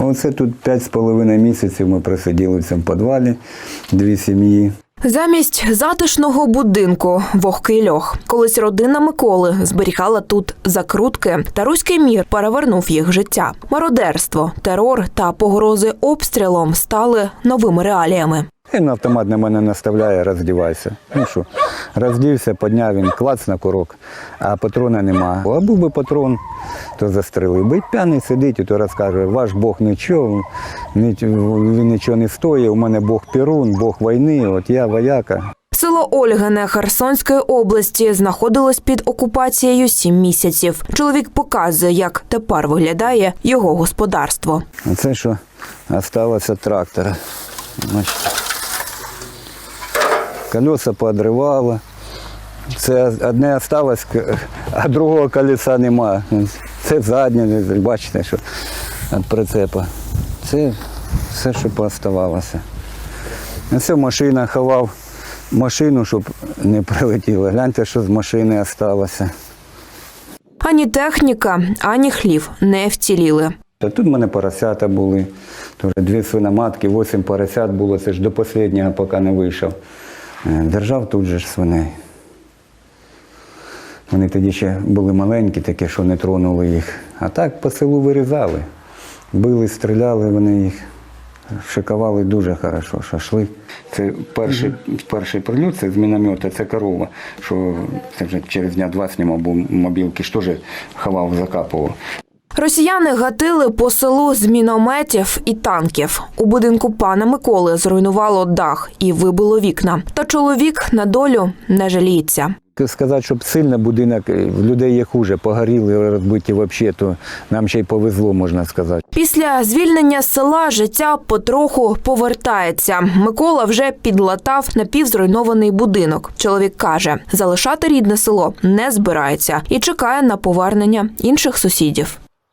Оце тут п'ять з половиною місяців ми просиділи в цьому підвалі, дві сім'ї. Замість затишного будинку вогкий льох. Колись родина Миколи зберігала тут закрутки, та руський мір перевернув їх життя. Мародерство, терор та погрози обстрілом стали новими реаліями. Він автомат на мене наставляє, роздівайся. Ну що, роздівся, підняв він, клац на курок, а патрона нема. А був би патрон, то застрелив. Би п'яний сидить і то розкаже, ваш Бог нічого, ні- він нічого не стоїть, у мене Бог Перун, Бог війни, от я вояка. Село Ольгине Херсонської області знаходилось під окупацією сім місяців. Чоловік показує, як тепер виглядає його господарство. Оце що залишилося трактора. Значить, колеса поодривало. Це одне залишилось, а другого колеса нема. Це заднє, бачите, що від прицепа. Це все, що пооставалося. Ось машина ховав машину, щоб не прилетіло. Гляньте, що з машини залишилося. Ані техніка, ані хлів не вціліли. Тут в мене поросята були, теж дві свиноматки, вісім поросят було, це ж до останнього, поки не вийшов. Е, Держав тут же ж свиней. Вони тоді ще були маленькі, такі, що не тронули їх. А так по селу вирізали. Били, стріляли, вони їх шикували дуже хорошо, шашлик. Це перший, перший прильот, це з міномета, це корова, що це вже через дня два знімав, бо мобілки ж теж ховав, закапував. Росіяни гатили по селу з мінометів і танків. У будинку пана Миколи зруйнувало дах і вибило вікна. Та чоловік на долю не жаліється. Сказати, щоб сильно будинок, е, в людей є хуже, погоріли, розбиті взагалі, то нам ще й повезло, можна сказати. Після звільнення села життя потроху повертається. Микола вже підлатав напівзруйнований будинок. Чоловік каже, залишати рідне село не збирається і чекає на повернення інших сусідів.